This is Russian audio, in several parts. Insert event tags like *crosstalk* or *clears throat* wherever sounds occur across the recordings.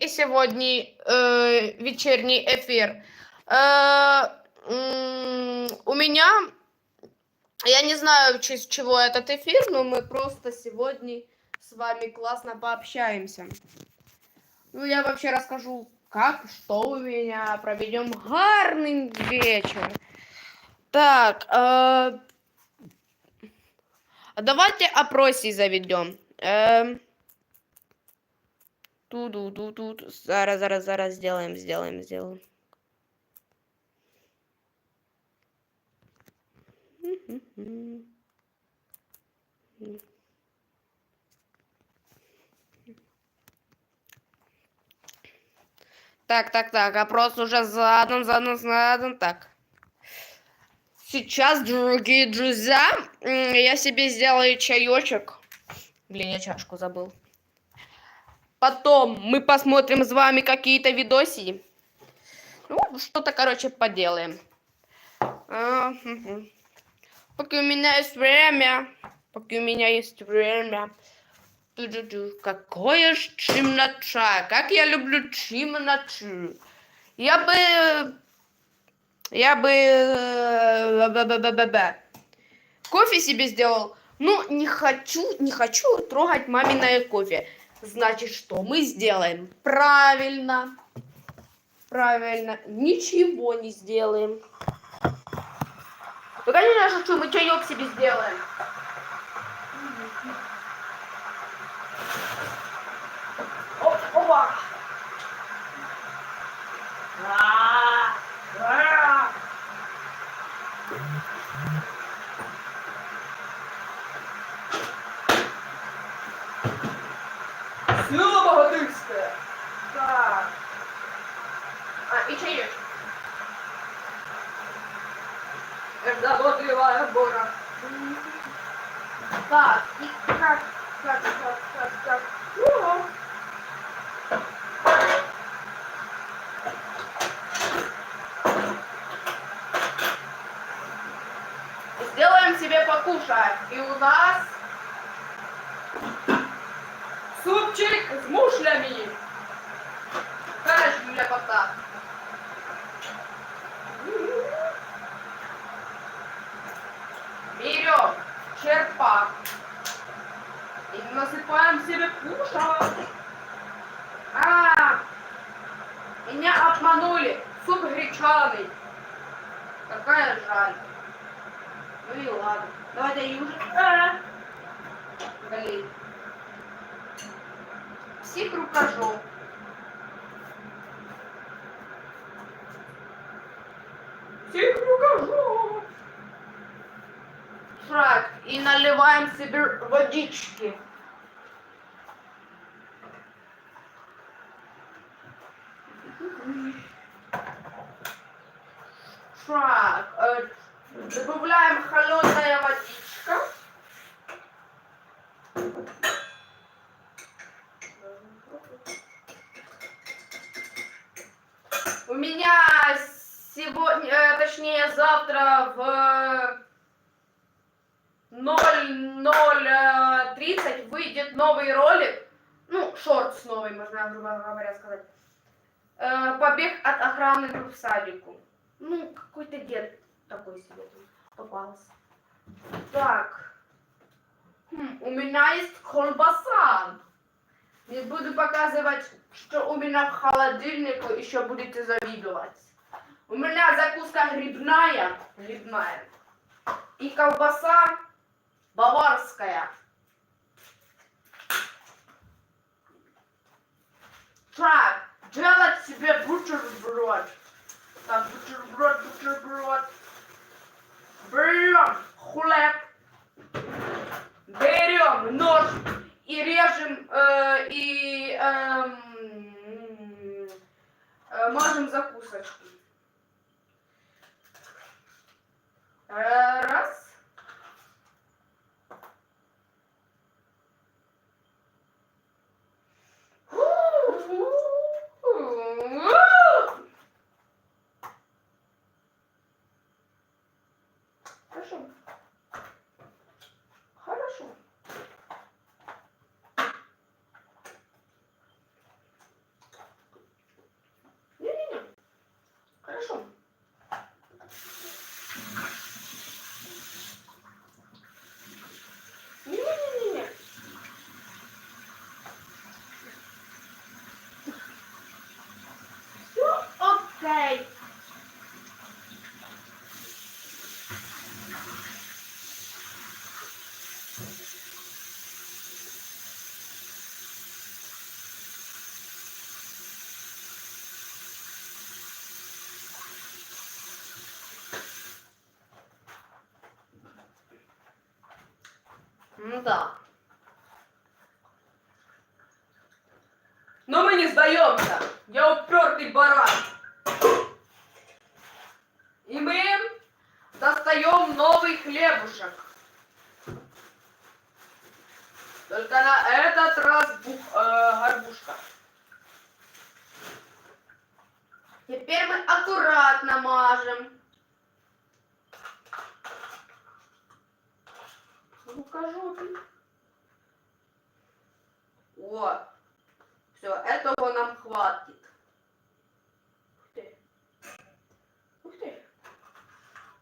и сегодня э, вечерний эфир. Э, м, у меня, я не знаю, в честь чего этот эфир, но мы просто сегодня с вами классно пообщаемся. Ну, я вообще расскажу, как, что у меня, проведем гарный вечер. Так, э, давайте опросі заведем. Э, Ту-ду-ду-ду. Зараз, зараз, зараз сделаем, сделаем, сделаем. Так, так, так, опрос уже задан, задан, задан. Так. Сейчас, дорогие друзья, я себе сделаю чаечек. Блин, я чашку забыл. Потом мы посмотрим с вами какие-то видоси. Ну, что-то, короче, поделаем. А. Пока у меня есть время. Пока у меня есть время. Какое ж темнота. Как я люблю темноту. Я бы... Я бы... э. Кофе себе сделал. Ну, не хочу, не хочу трогать маминое кофе. Значит, что мы сделаем? Правильно. Правильно. Ничего не сделаем. Ну, конечно, что мы чаек себе сделаем. Оп, опа. А, а. Сила богатырская. Так. А, и чаек. Заботливая Бора. Так, и как, как, как, как, как. О. Сделаем себе покушать. И у нас супчик с мушлями. Конечно, ляпота. Берем черпак и кушать. А, меня обманули. Суп гречаный. Какая жаль. Ну и ладно. Давайте южик. А, Блин. Всіх рукожоп. Всіх рукожоп. Так, и наливаем себе водички. Так, э, добавляем холодная водичка. У меня сегодня, э, точнее завтра в 00.30 выйдет новый ролик, ну, шорт новый, можно грубо говоря сказать. Э, Побег от охраны в садику. Ну, какой-то дед такой себе попался. Так. Хм, у меня есть колбаса. Не буду показывать, что у меня в холодильнике, еще будете завидовать. У меня закуска грибная, грибная. И колбаса баварская. Так, делать себе бутерброд. Так, бутерброд, бутерброд. Берем хлеб. Берем нож и режем э, и эм, э, мажем закусочки. Э, Раз.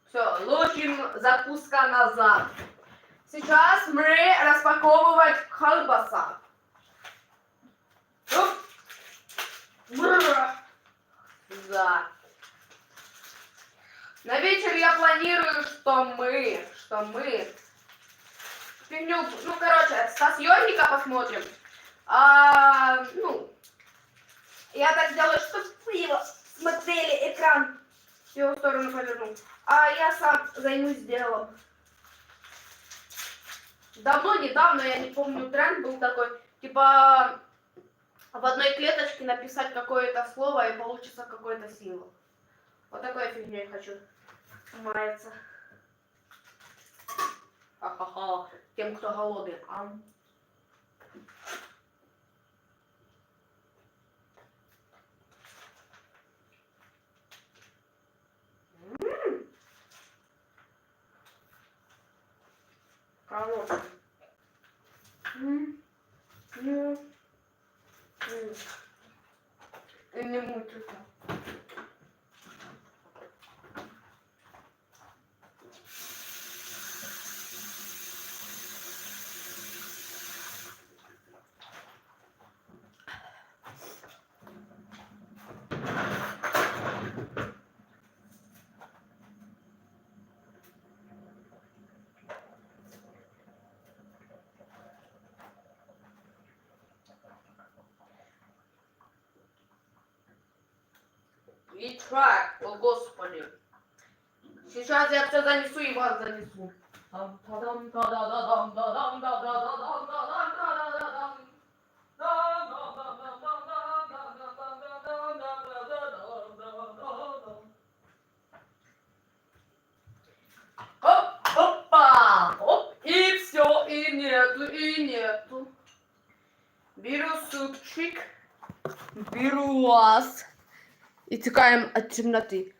Все, ложим закуска назад. Сейчас мы распаковывать колбаса. Да. На вечер я планирую, что мы, что мы ну, короче, со съемника посмотрим. А, ну, я так сделаю, чтобы его смотрели, экран в его сторону поверну. А я сам займусь делом. Давно, недавно, я не помню, тренд был такой, типа в одной клеточке написать какое-то слово и получится какой-то символ. Вот такой фигней хочу маяться. Ха-ха-ха. Тем, кто голодный. Ам. И трак, о господи. Сейчас я все занесу и вас занесу. Оп, опа, оп, и все, и нету, и нету. Беру супчик, беру вас. И текаем от темноты.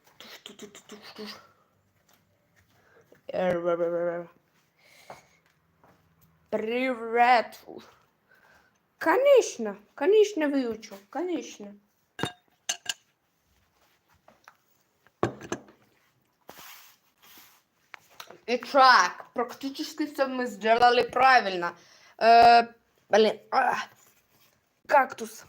Привет. Конечно, конечно выучу, конечно. Итак, практически все мы сделали правильно. Э, блин, а, кактус.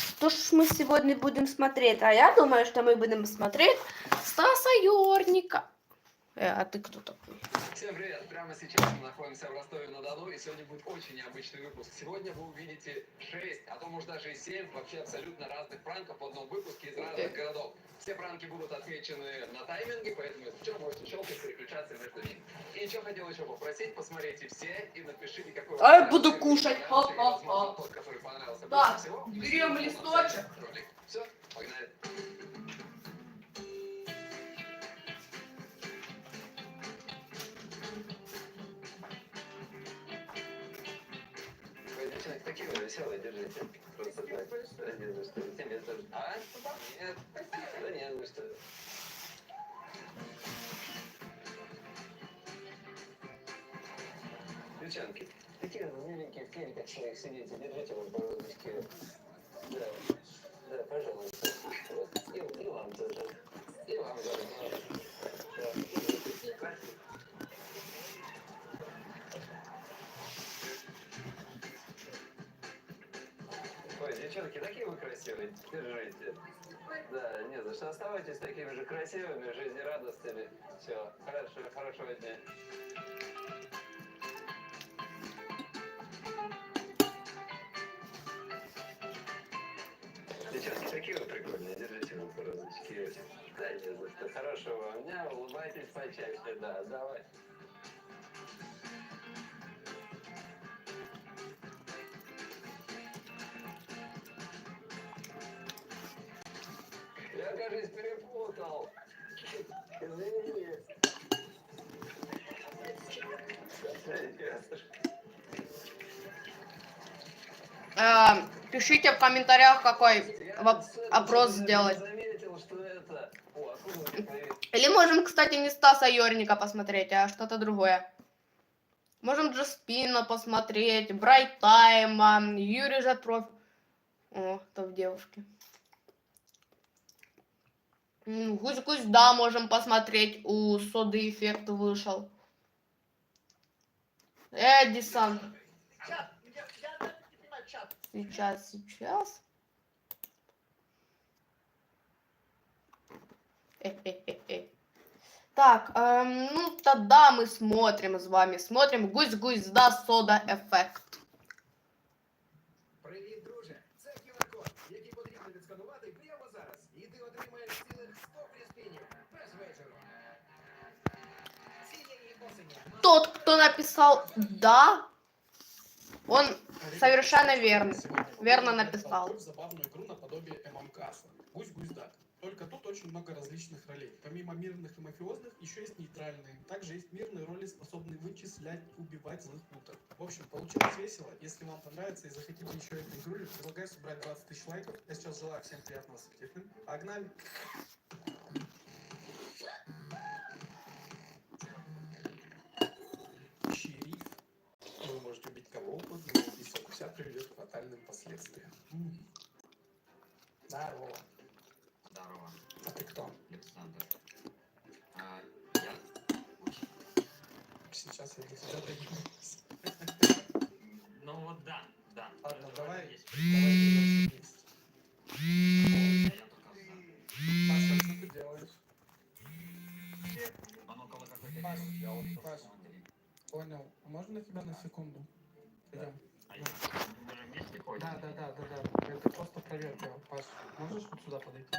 Что ж мы сегодня будем смотреть? А я думаю, что мы будем смотреть Стаса Ёрника. Э, а ты кто такой? Всем привет! Прямо сейчас мы находимся в Ростове-на-Дону, и сегодня будет очень необычный выпуск. Сегодня вы увидите 6, а то может даже и 7 вообще абсолютно разных пранков в одном выпуске из разных городов. Все пранки будут отмечены на тайминге, поэтому если что, можете щелкать, переключаться между ними. И еще хотел еще попросить, посмотрите все и напишите, какой А я буду кушать. Ха-ха-ха. тот, который понравился Да, больше всего. берем листочек. Все, погнали. Веселые, держите. Просто так. Да не за что. Тебе тоже. А? Нет. Да не за что. Девчонки, такие миленькие своих сидите, держите вот бородочки. Да, да, пожалуйста. Вот. И, и вам тоже. И вам заодно. Да. Девчонки, такие вы красивые. Держите. Да, не за что. Оставайтесь такими же красивыми, жизнерадостными. Все, хорошо, хорошего дня. Девчонки, такие вы прикольные. Держите вам по розочке. Да, не за что. Хорошего вам дня. Улыбайтесь почаще. Да, давай. Кажись, перепутал. Э, пишите в комментариях, какой опрос сделать. Или можем, кстати, не Стаса Йорника посмотреть, а что-то другое. Можем Джаспина посмотреть, Брайтайма, Юрий Жатров. О, то в девушке. М, Гусь-гусь, да, можем посмотреть. У Соды эффект вышел. Эдисон. Сейчас, сейчас. Э-э-э-э. Так, эм, ну тогда мы смотрим с вами. Смотрим гусь-гусь, да, сода ефект. Привіт, друже! Це QR-код, який потрібно відсканувати прямо зараз. І ти отримаєш цілих 100 фріспінів без вечору. Цієї осені. Тот, кто написал да, он совершенно верно. Сегодня верно мы написал. толкуем забавную игру наподобие ММКаса. Гусь-гусь-дак. Очень много различных ролей. Помимо мирных и мафиозных, еще есть нейтральные. Также есть мирные роли, способные вычислять и убивать злых уток. В общем, получилось весело. Если вам понравится и захотите еще эту игру, предлагаю собрать 20 тысяч лайков. Я сейчас желаю всем приятного аппетита. Погнали! Шериф. Вы можете убить кого угодно, но убийство гуся приведет к фатальным последствиям. Здорово. А ты кто? Александр. А, я Гусь. Сейчас я тебя доберусь. Ну вот да, да. Ладно, Вроде давай, есть. давай только за. Паша, что ты делаешь? Он около какой-то Паш, а Паш. Понял. Можно тебя на секунду? Пойдем. А? Да, да, да, да, да. Это просто проверка. Паш, можешь вот сюда подойти?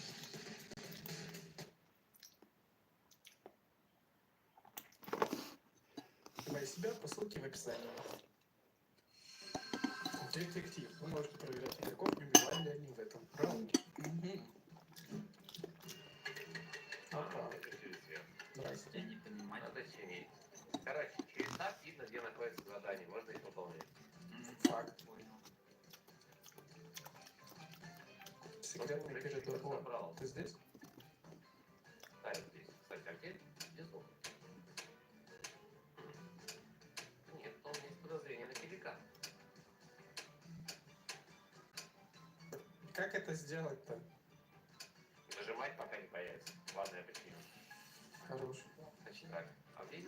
описании. Детектив. Вы можете проверять игроков, не убивали ли они в этом раунде. Мгм. Опа. Здрасте. Я не понимаю. Надо чинить. Короче, через так видно, где находится задание. Можно их выполнять. Факт. понял. Секретный коридор. ты здесь? Как это сделать-то? Нажимать, пока не появится. Ладно, я починю. Хорош. Значит так. А здесь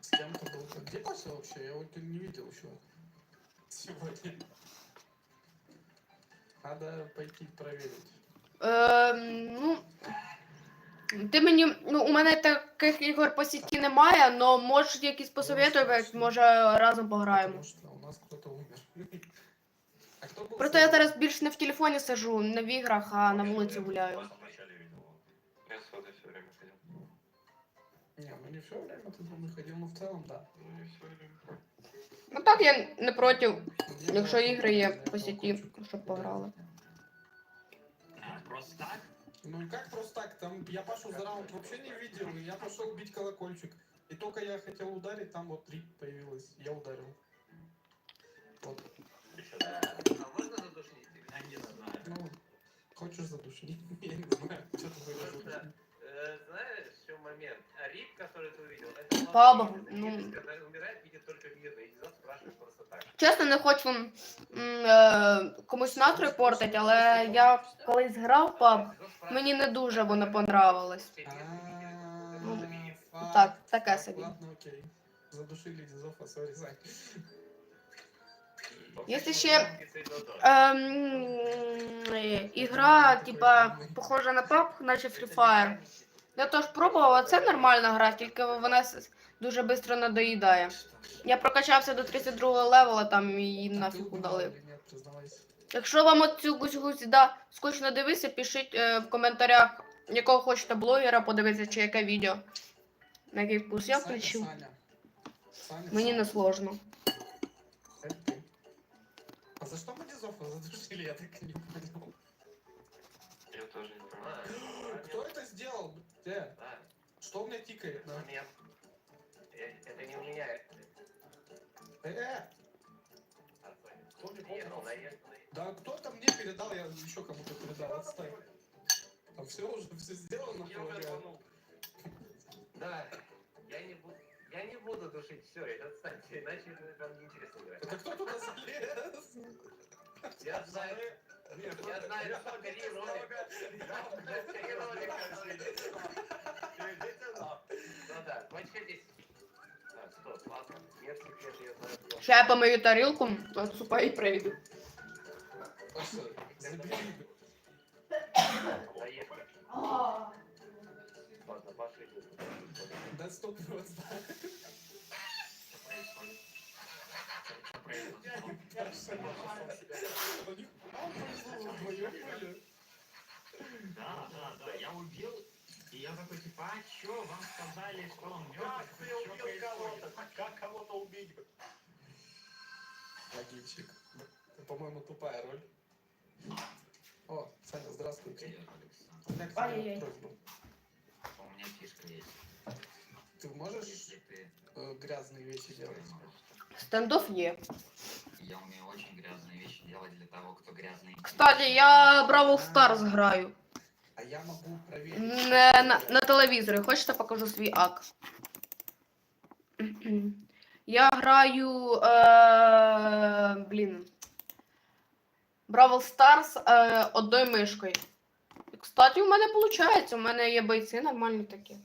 С кем-то был. Где Паша вообще? Я его не видел еще. Сегодня. Надо пойти проверить. Ем, ну, ти мені, ну, у мене таких ігор по сіті немає, але можеш якісь посоветувати, може разом пограємо. Потому что у нас кто-то умер. Просто я зараз більш не в телефоні сижу, не в іграх, а на вулиці гуляю. Я сюда все время ходил. Не, ну не все время ты домой ходил, но в целом да. Ну, не все время. Ну так я не проти, якщо ігри є я по сіті, щоб пограли. Просто так? Ну и как просто так? Там я Пашу за раунд вообще не видел, и я пошел бить колокольчик. И только я хотел ударить, там вот три появилось. Я ударил. хочешь задушни? *laughs* Я не знаю, что ты будешь Просто, задушнить. э, знаешь, в чем момент? А Рип, который ты увидел, это Папа, молодой, ну. и когда умирает, видит только мирный. И идет, спрашивает просто так. Чесно, не хочу м, е, комусь настрій портити, але я колись грав в паб, мені не дуже воно понравилось. А, Ну, факт, так, таке факт, собі. Ладно, окей. Задушили Дизофа, сори, Сань. Есть еще эм, э, игра, типа, похожа на PUBG, наче Free Fire. Я теж пробувала, це нормальна гра, тільки вона с- дуже швидко надоїдає. Я прокачався до 32 левела там і її А ты нафіг убивал удалив. или нет, признавайся. Якщо вам оцю гусь-гусь да, скучно дивитися, пишіть е, в коментарях, якого хочете блогера подивитися чи яке відео. На який вкус я Саня, включу. Саня. Саня, Мені Саня. не сложно. А за что мы Дизофа задушили, я так и не понял. Я тоже не понимаю. *gasps* Кто это сделал? Где? Да, Что у меня тикает? это на? не- э, Это не у меня. Э, Кто мне наехал. да кто там мне передал, я еще кому-то передал, отстой. Там все уже, все сделано. Я. *laughs* Да, я не буду. Я не буду душить все, это отстаньте, иначе вам неинтересно играть. Это кто туда залез? Я знаю. Нет, Я знаю, я что там Кирилл много- ролик. *laughs* Кирилл ролик Ну да, кончитесь. Так, стоп, ладно. Нет секрет, я знаю. Ще я помию тарілку, отсупаю і прийду. Паша, забери. Да. У них повезло, вдвоем были. Да, да, да, я убил, и я такой, типа, а чё, вам сказали, что он мертв? Как ты убил кого-то? Как кого-то убить? Логинчик. Это, по-моему, тупая роль. О, Саня, здравствуйте. У меня к тебе Ай-яй-яй. просьба. У меня фишка есть. Ты можешь Если ты э, грязные вещи делать? Стендов є. Я умею очень грязные вещи делать для того, кто грязный. Кстати, я Бравл Старс граю. А я могу проверить. Не, на, на телевізорі. Хочете покажу свій ак? *clears throat* Я граю. Е, блін. Бравл Старс е, одною мишкою. І, Кстати, у мене виходить, у мене є бойці нормальні такі.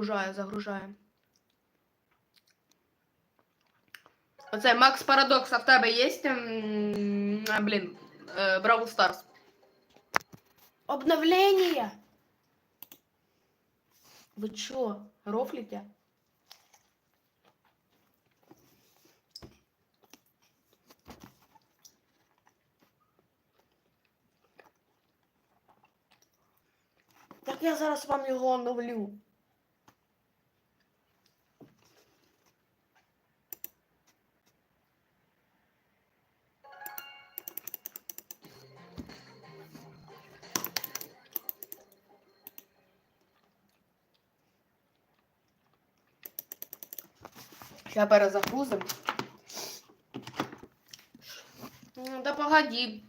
Загружає, загружає. Оце Макс Парадокс, а в тебе є? м, а, блін, е, Бравл Старс. Обновление! Ви чо, рофлите? Так я зараз вам його оновлю. Сейчас перезагрузим. Ну, Да погоди.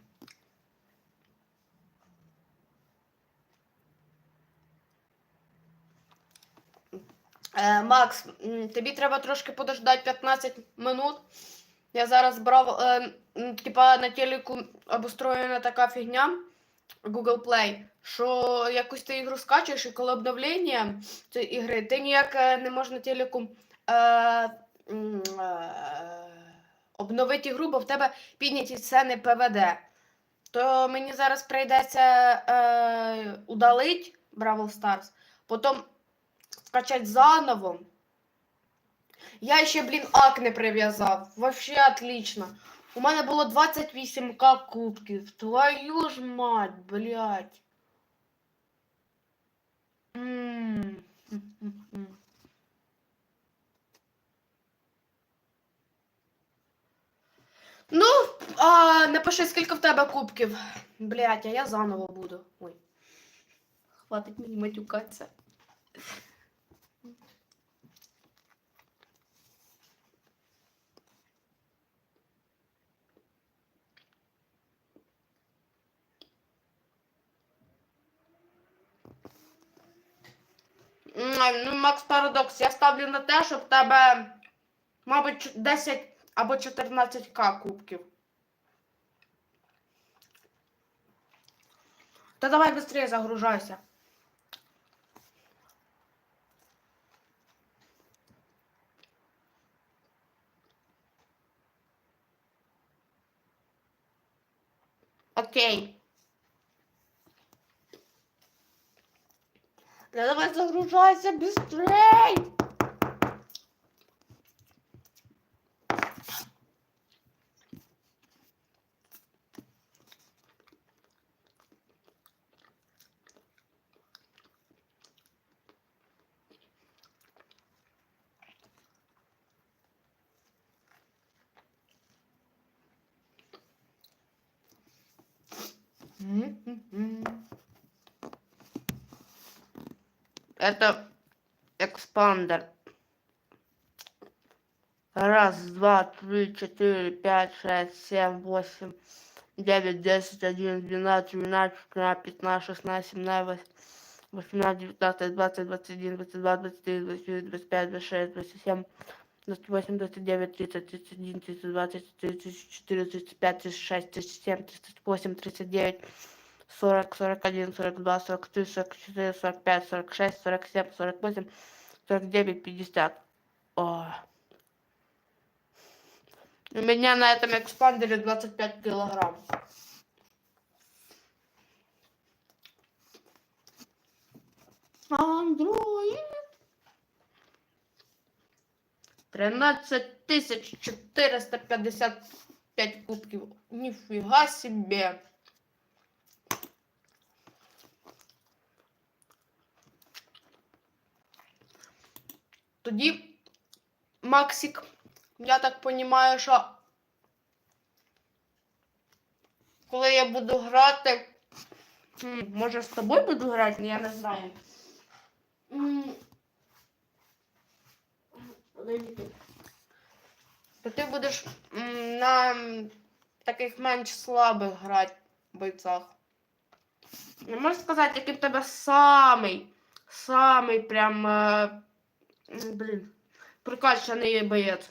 Е, Макс, тобі треба трошки подождати 15 минут. Я зараз брав, е, типа на телеку обустроєна така фігня Google Play, що якусь ти ігру скачуєш, і коли обновлення цієї ігри, ти ніяк е, не можеш на телеку е, обновити ігру, бо в тебе підняті ціни ПВД. То мені зараз прийдеться е, удалить Бравл Stars, потім скачать заново. Я ще, блін, ак не прив'язав. Вообще отлично. У мене було 28к кубків. Твою ж мать, блядь. М. Ну, а, напиши, скільки в тебе кубків. Блядь, а я заново буду. Ой. Хватить мені матюкатися. Ну, Макс Парадокс, я ставлю на те, щоб в тебе, мабуть, ч- 10 або 14к кубків. Та давай швидше загружайся. Окей. Да давай загружайся быстрей! Это экспандер. Раз, два, три, четыре, пять, шесть, семь, восемь, девять, десять, один, двенадцать, двенадцать, четырнадцать, пятнадцать, шестнадцать, семнадцать, восемнадцать, девятнадцать, двадцать, двадцать один, двадцать два, двадцать три, двадцать четыре, двадцать пять, двадцать шесть, двадцать семь, двадцать восемь, двадцать девять, тридцать, тридцать один, тридцать два, тридцать три, тридцать четыре, тридцать пять, тридцать шесть, тридцать семь, тридцать восемь, тридцать девять, сорок, сорок один, сорок два, сорок три, сорок четыре, сорок пять, сорок шесть, сорок семь, сорок восемь, сорок девять, пятьдесят. О. У меня на этом экспандере 25 килограмм. Андроид. 13 тысяч 455 кубків. Нифига себе. Тоді, Максик, я так розумію, що коли я буду грати. Може з тобою буду грати, я не знаю. Подожди. То ти будеш на м, таких менш слабих грати бойцах. Не можеш сказати, який в тебе самий, самий прям. Е, м, блін, прикачаний боєць.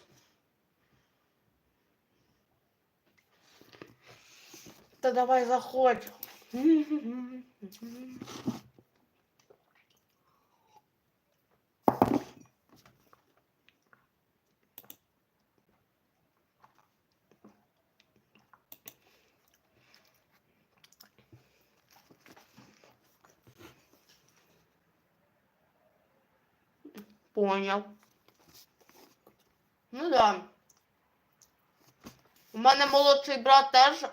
Та давай заходь. *laughs* Понял. Ну да. У мене молодший брат теж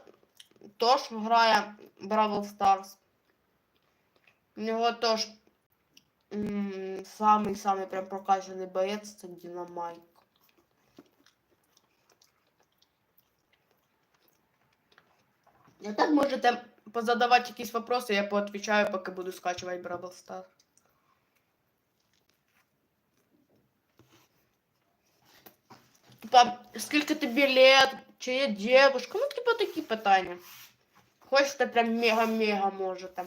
теж грає Бравл Старс. У нього теж м, самий самий прям прокачаний боєць це Динамайк. А так можете позадавати якісь вопроси, я поотвічаю, поки буду скачувати Бравл Старс. Типа, скільки тобі лет, чи є дівушка, ну типа такі питання. Хочете прям мега-мега можете.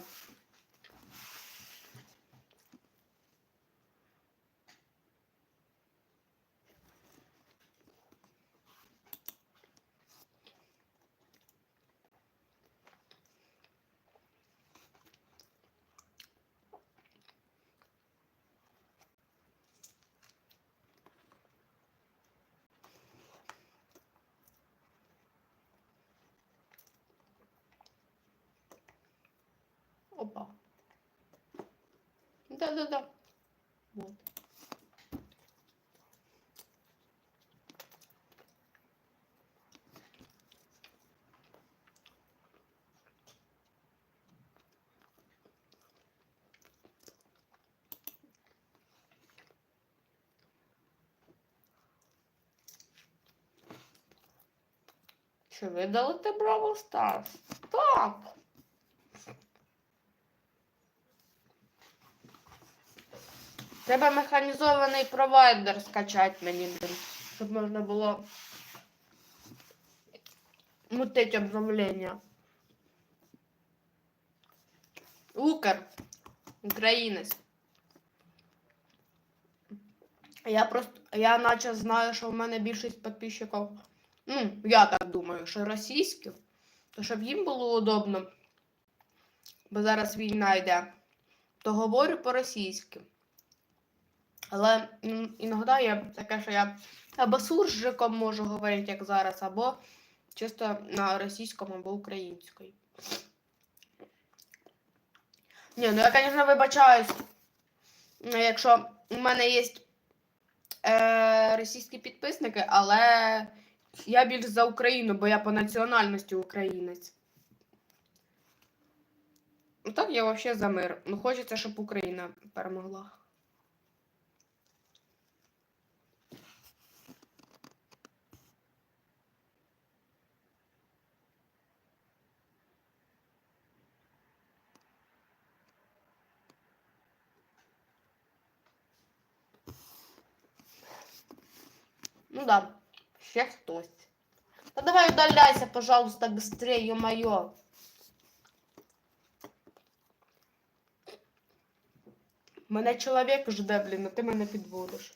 Да-да-да. Вот. Що, видали ти Бравл Старс? Так. Треба механізований провайдер скачати мені, щоб можна було мутить обновлення. Укр. Українець. Я просто, я наче знаю, що в мене більшість підписчиків, ну, я так думаю, що російських, то щоб їм було удобно, бо зараз війна йде, то говорю по-російськи. Але іноді є таке, що я або суржиком можу говорити, як зараз, або чисто на російському або українською. Ні, ну я, звісно, вибачаюсь, ну, якщо у мене є е, російські підписники, але я більш за Україну, бо я по національності українець. Ну так я взагалі за мир. Ну хочеться, щоб Україна перемогла. Ну да, ще хтось. Та давай удаляйся, пожалуйста, быстрее, ё-моё. Мене чоловік жде, блін, а ти мене підводиш.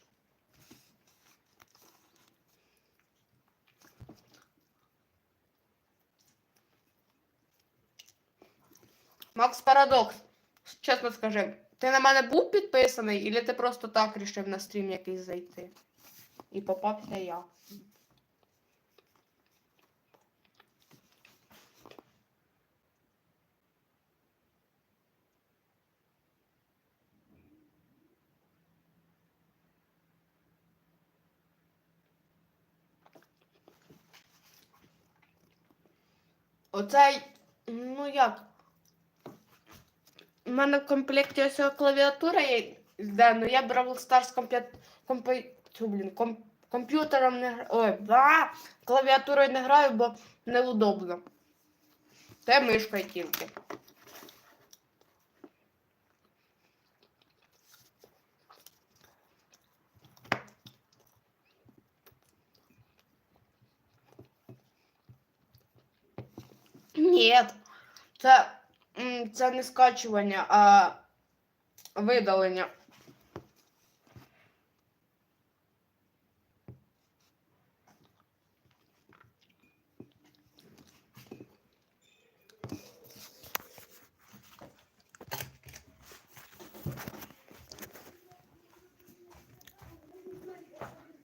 Макс Парадокс, чесно скажи, ти на мене був підписаний, или ти просто так рішив на стрім якийсь зайти? І попався я. Оцей, ну як? У мене в комплекті ось клавіатура є, де, ну я Бравл Stars комп'ют... компі... Цю, блін, ком... комп'ютером не граю. Ой, ба! клавіатурою не граю, бо неудобно. Це мишкою тільки. Ні, це, це не скачування, а видалення.